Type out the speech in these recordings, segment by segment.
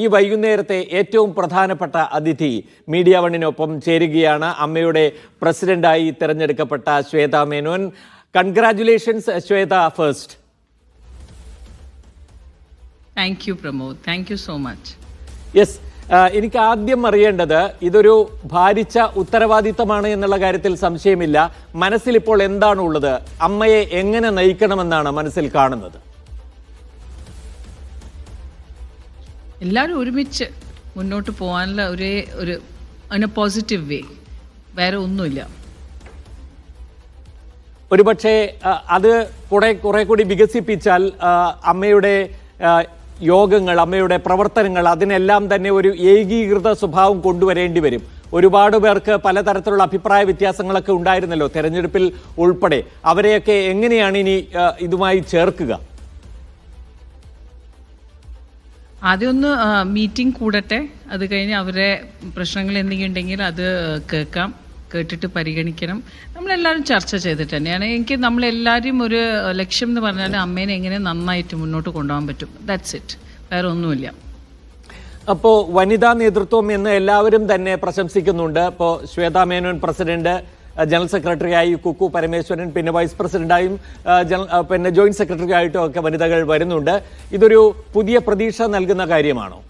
ഈ വൈകുന്നേരത്തെ ഏറ്റവും പ്രധാനപ്പെട്ട അതിഥി മീഡിയ വണ്ണിനൊപ്പം ചേരുകയാണ്. അമ്മയുടെ പ്രസിഡന്റായി തിരഞ്ഞെടുക്കപ്പെട്ട Shweta Menon. Congratulations Shweta first thank you Pramod thank you so much yes എനിക്ക് ആദ്യം അറിയേണ്ടത് ഇതൊരു ഭാരിച്ച ഉത്തരവാദിത്തമാണ് എന്നുള്ള കാര്യത്തിൽ സംശയമില്ല. മനസ്സിൽ ഇപ്പോൾ എന്താണ് ഉള്ളത്? അമ്മയെ എങ്ങനെ നയിക്കണമെന്നാണ് മനസ്സിൽ കാണുന്നത്? എല്ലാവരും ഒരുമിച്ച് മുന്നോട്ട് പോകാനുള്ള ഒരേ ഒരു അതിന് പോസിറ്റീവ് വേ വേറെ ഒന്നുമില്ല. ഒരുപക്ഷെ അത് കുറെ കുറെ കൂടി വികസിപ്പിച്ചാൽ അമ്മയുടെ യോഗങ്ങൾ അമ്മയുടെ പ്രവർത്തനങ്ങൾ അതിനെല്ലാം തന്നെ ഒരു ഏകീകൃത സ്വഭാവം കൊണ്ടുവരേണ്ടി വരും. ഒരുപാട് പേർക്ക് പലതരത്തിലുള്ള അഭിപ്രായ വ്യത്യാസങ്ങളൊക്കെ ഉണ്ടായിരുന്നല്ലോ തെരഞ്ഞെടുപ്പിൽ ഉൾപ്പെടെ. അവരെയൊക്കെ എങ്ങനെയാണ് ഇനി ഇതുമായി ചേർക്കുക? ആദ്യം ഒന്ന് മീറ്റിംഗ് കൂടട്ടെ. അത് കഴിഞ്ഞ് അവരെ പ്രശ്നങ്ങൾ എന്തെങ്കിലും ഉണ്ടെങ്കിൽ അത് കേൾക്കാം. കേട്ടിട്ട് പരിഗണിക്കണം. നമ്മളെല്ലാവരും ചർച്ച ചെയ്തിട്ട് തന്നെയാണ്. എനിക്ക് നമ്മളെല്ലാവരും ഒരു ലക്ഷ്യം എന്ന് പറഞ്ഞാൽ അമ്മേനെ എങ്ങനെ നന്നായിട്ട് മുന്നോട്ട് കൊണ്ടുപോകാൻ പറ്റും. ദാറ്റ്സ് ഇറ്റ് വേറെ ഒന്നുമില്ല. അപ്പോൾ വനിതാ നേതൃത്വം എന്ന് എല്ലാവരും തന്നെ പ്രശംസിക്കുന്നുണ്ട്. ഇപ്പോൾ ശ്വേതാ മേനോൻ പ്രസിഡന്റ് ജനറൽ സെക്രട്ടറിയായി കുക്കു പരമേശ്വരൻ പിന്നെ വൈസ് പ്രസിഡന്റായും പിന്നെ ജോയിന്റ് സെക്രട്ടറി ആയിട്ടും ഒക്കെ വനിതകൾ വരുന്നുണ്ട്. ഇതൊരു പുതിയ പ്രതീക്ഷ നൽകുന്ന കാര്യമാണോ?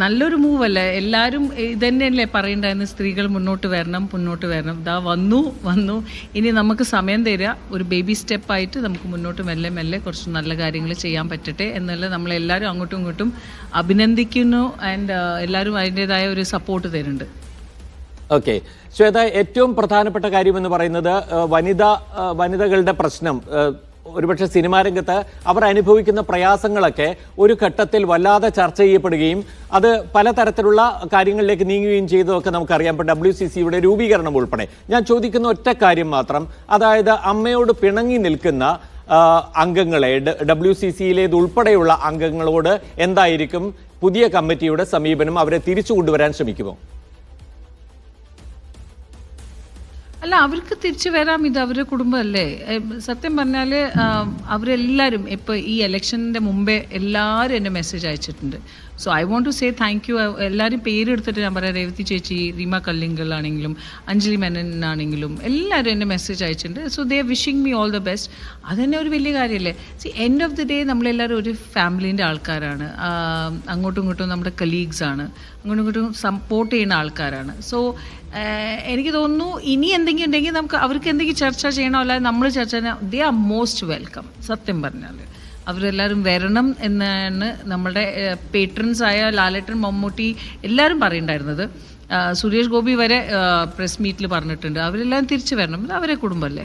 നല്ലൊരു മൂവ് അല്ലേ? എല്ലാവരും ഇതന്നെയല്ലേ പറയണ്ടായിരുന്നു? സ്ത്രീകൾ മുന്നോട്ട് വരണം മുന്നോട്ട് വരണം. ദാ വന്നു വന്നു. ഇനി നമുക്ക് സമയം തരിക. ഒരു ബേബി സ്റ്റെപ്പായിട്ട് നമുക്ക് മുന്നോട്ട് മെല്ലെ മെല്ലെ കുറച്ച് നല്ല കാര്യങ്ങൾ ചെയ്യാൻ പറ്റട്ടെ എന്നല്ല നമ്മളെല്ലാവരും അങ്ങോട്ടും ഇങ്ങോട്ടും അഭിനന്ദിക്കുന്നു ആൻഡ് എല്ലാവരും അതിന്റെതായ ഒരു സപ്പോർട്ട് തരുന്നുണ്ട്. ഓക്കെ ശ്വേത ഏറ്റവും പ്രധാനപ്പെട്ട കാര്യം എന്ന് പറയുന്നത് വനിത വനിതകളുടെ പ്രശ്നം. ഒരുപക്ഷെ സിനിമാ രംഗത്ത് അവർ അനുഭവിക്കുന്ന പ്രയാസങ്ങളൊക്കെ ഒരു ഘട്ടത്തിൽ വല്ലാതെ ചർച്ച ചെയ്യപ്പെടുകയും അത് പലതരത്തിലുള്ള കാര്യങ്ങളിലേക്ക് നീങ്ങുകയും ചെയ്തതൊക്കെ നമുക്കറിയാം. ഇപ്പോൾ ഡബ്ല്യു സി സിയുടെ രൂപീകരണം ഉൾപ്പെടെ. ഞാൻ ചോദിക്കുന്ന ഒറ്റ കാര്യം മാത്രം. അതായത് അമ്മയോട് പിണങ്ങി നിൽക്കുന്ന അംഗങ്ങളെ ഡബ്ല്യു സി സിയിലേത് ഉൾപ്പെടെയുള്ള അംഗങ്ങളോട് എന്തായിരിക്കും? പുതിയ കമ്മിറ്റിയുടെ സമീപനം അവരെ തിരിച്ചു കൊണ്ടുവരാൻ ശ്രമിക്കുമോ? അല്ല അവർക്ക് തിരിച്ചു വരാം ഇത് അവരുടെ കുടുംബമല്ലേ? സത്യം പറഞ്ഞാൽ അവരെല്ലാവരും ഇപ്പോൾ ഈ ഇലക്ഷന്റെ മുമ്പേ എല്ലാവരും എന്നെ മെസ്സേജ് അയച്ചിട്ടുണ്ട്. So I want to say thank you. എല്ലാവരും പേരെടുത്തിട്ട് ഞാൻ പറയാം രേവതി ചേച്ചി റീമ കല്ലിങ്കൽ ആണെങ്കിലും അഞ്ജലി മേനൻ ആണെങ്കിലും എല്ലാവരും എന്നെ മെസ്സേജ് അയച്ചിട്ടുണ്ട്. So they wishing me all the best അതന്നെ ഒരു വലിയ കാര്യമല്ലേ see end of the day നമ്മളെല്ലാവരും ഒരു ഫാമിലീന്റെ ആൾക്കാരാണ്. അങ്ങോട്ടും ഇങ്ങോട്ടും നമ്മുടെ കലീഗ്സ് ആണ്. അങ്ങോട്ടും ഇങ്ങോട്ടും സപ്പോർട്ട് ചെയ്യുന്ന ആൾക്കാരാണ്. സോ എനിക്ക് തോന്നുന്നു ഇനി എന്തെങ്കിലും ഉണ്ടെങ്കിൽ നമുക്ക് അവർക്ക് എന്തെങ്കിലും ചർച്ച ചെയ്യണോ? അല്ലാതെ നമ്മൾ ചർച്ച ചെയ്യണം ദേ ആർ മോസ്റ്റ് വെൽക്കം സത്യം പറഞ്ഞാൽ. അവരെല്ലാവരും വരണം എന്നാണ് നമ്മുടെ പേട്രൻസ് ആയ ലാലേട്ടൻ മമ്മൂട്ടി എല്ലാവരും പറയുന്നുണ്ടായിരുന്നത്. സുരേഷ് ഗോപി വരെ പ്രസ് മീറ്റിൽ പറഞ്ഞിട്ടുണ്ട്. അവരെല്ലാം തിരിച്ചു വരണം. അവരെ കുടുംബമല്ലേ?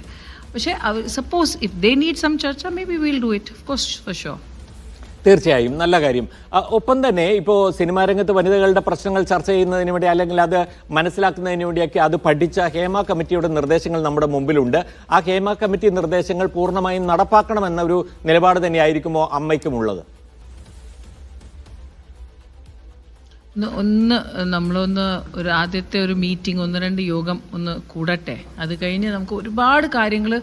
പക്ഷേ suppose if they need some ചർച്ച may be will do it of course for sure തീർച്ചയായും നല്ല കാര്യം. ഒപ്പം തന്നെ ഇപ്പോൾ സിനിമാ രംഗത്ത് വനിതകളുടെ പ്രശ്നങ്ങൾ ചർച്ച ചെയ്യുന്നതിന് വേണ്ടി അല്ലെങ്കിൽ അത് മനസ്സിലാക്കുന്നതിന് വേണ്ടിയൊക്കെ അത് പഠിച്ച ഹേമ കമ്മിറ്റിയുടെ നിർദ്ദേശങ്ങൾ നമ്മുടെ മുമ്പിലുണ്ട്. ആ ഹേമ കമ്മിറ്റി നിർദ്ദേശങ്ങൾ പൂർണമായും നടപ്പാക്കണമെന്ന ഒരു നിലപാട് തന്നെയായിരിക്കുമോ അമ്മയ്ക്കുമുള്ളത്? ഒന്ന് നമ്മളൊന്ന് ഒരു ആദ്യത്തെ ഒരു മീറ്റിംഗ് ഒന്ന് രണ്ട് യോഗം ഒന്ന് കൂടട്ടെ. അത് കഴിഞ്ഞ് നമുക്ക് ഒരുപാട് കാര്യങ്ങൾ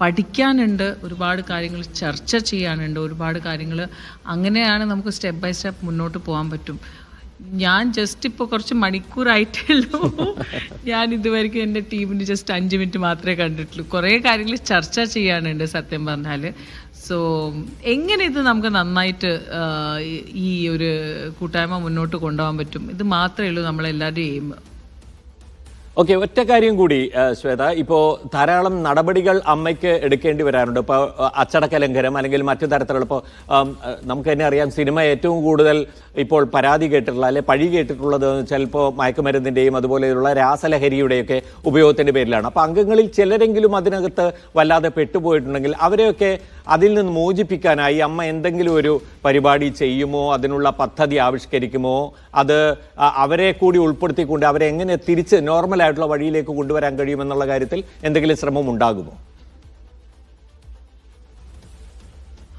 പഠിക്കാനുണ്ട് ഒരുപാട് കാര്യങ്ങൾ ചർച്ച ചെയ്യാനുണ്ട് ഒരുപാട് കാര്യങ്ങൾ. അങ്ങനെയാണ് നമുക്ക് സ്റ്റെപ്പ് ബൈ സ്റ്റെപ്പ് മുന്നോട്ട് പോകാൻ പറ്റും. ഞാൻ ജസ്റ്റ് ഇപ്പോൾ കുറച്ച് മണിക്കൂറായിട്ടുള്ളൂ ഞാൻ ഇതുവരെയ്ക്കും എന്റെ ടീമിന് ജസ്റ്റ് അഞ്ച് മിനിറ്റ് മാത്രമേ കണ്ടിട്ടുള്ളൂ. കുറേ കാര്യങ്ങൾ ചർച്ച ചെയ്യാനുണ്ട് സത്യം പറഞ്ഞാൽ സോ എങ്ങനെ ഇത് നമുക്ക് നന്നായിട്ട് ഈ- ഒരു കൂട്ടായ്മ മുന്നോട്ട് കൊണ്ടുപോകാൻ പറ്റും? ഇത് മാത്രമേ ഉള്ളൂ നമ്മളെല്ലാവരുടെയും എയിം ഓക്കെ ഒറ്റ കാര്യം കൂടി ശ്വേത. ഇപ്പോൾ ധാരാളം നടപടികൾ അമ്മയ്ക്ക് എടുക്കേണ്ടി വരാറുണ്ട്. ഇപ്പോൾ അച്ചടക്ക ലംഘനം അല്ലെങ്കിൽ മറ്റു തരത്തിലുള്ള ഇപ്പോൾ നമുക്ക് തന്നെ അറിയാം സിനിമ ഏറ്റവും കൂടുതൽ ഇപ്പോൾ പരാതി കേട്ടിട്ടുള്ള അല്ലെ പഴി കേട്ടിട്ടുള്ളത് ചിലപ്പോൾ മയക്കുമരുന്നിന്റെയും അതുപോലെയുള്ള രാസലഹരിയുടെയൊക്കെ ഉപയോഗത്തിന്റെ പേരിലാണ്. അപ്പോൾ അംഗങ്ങളിൽ ചിലരെങ്കിലും അതിനകത്ത് വല്ലാതെ പെട്ടുപോയിട്ടുണ്ടെങ്കിൽ അവരെയൊക്കെ അതിൽ നിന്ന് മോചിപ്പിക്കാനായി അമ്മ എന്തെങ്കിലും ഒരു പരിപാടി ചെയ്യുമോ? അതിനുള്ള പദ്ധതി ആവിഷ്കരിക്കുമോ? അത് അവരെ കൂടി ഉൾപ്പെടുത്തിക്കൊണ്ട് അവരെ എങ്ങനെ തിരിച്ച് നോർമൽ ആയിട്ടുള്ള വഴിയിലേക്ക് കൊണ്ടുവരാൻ കഴിയുമെന്നുള്ള കാര്യത്തിൽ എന്തെങ്കിലും ശ്രമം ഉണ്ടാകുമോ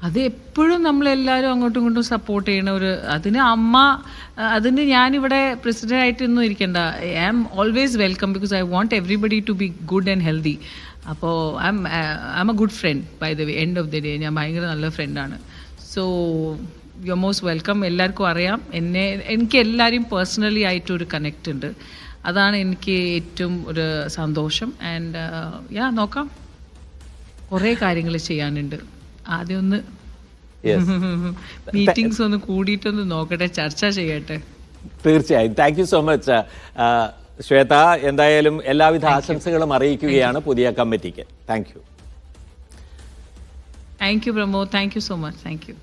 അത് എപ്പോഴും നമ്മളെല്ലാവരും അങ്ങോട്ടും ഇങ്ങോട്ടും സപ്പോർട്ട് ചെയ്യണ ഒരു അതിന് അമ്മ ആ, അതിന് ഞാനിവിടെ പ്രസിഡന്റ് ആയിട്ടൊന്നും ഇരിക്കണ്ട. I am always welcome because I want everybody to be good and healthy അപ്പോൾ I am I'm a good friend by the way end of the day ഞാൻ ഭയങ്കര നല്ല ഫ്രണ്ടാണ് സോ യു മോസ്റ്റ് വെൽക്കം എല്ലാവർക്കും അറിയാം. എന്നെ എനിക്ക് എല്ലാവരെയും പേഴ്സണലി ആയിട്ടൊരു കണക്റ്റ് ഉണ്ട്. അതാണ് എനിക്ക് ഏറ്റവും ഒരു സന്തോഷം. ആൻഡ് യാ നോക്കാം. കുറേ കാര്യങ്ങൾ ചെയ്യാനുണ്ട്. ആദ്യം ഒന്ന്. മീറ്റിംഗ്സ് ഒന്ന് കൂടിയിട്ടൊന്ന് നോക്കട്ടെ ചർച്ച ചെയ്യട്ടെ. തീർച്ചയായും. Thank you so much Shweta. എന്തായാലും എല്ലാവിധ ആശംസകളും അറിയിക്കുകയാണ് പുതിയ കമ്മിറ്റിക്ക്. Thank you thank you Pramod thank you so much thank you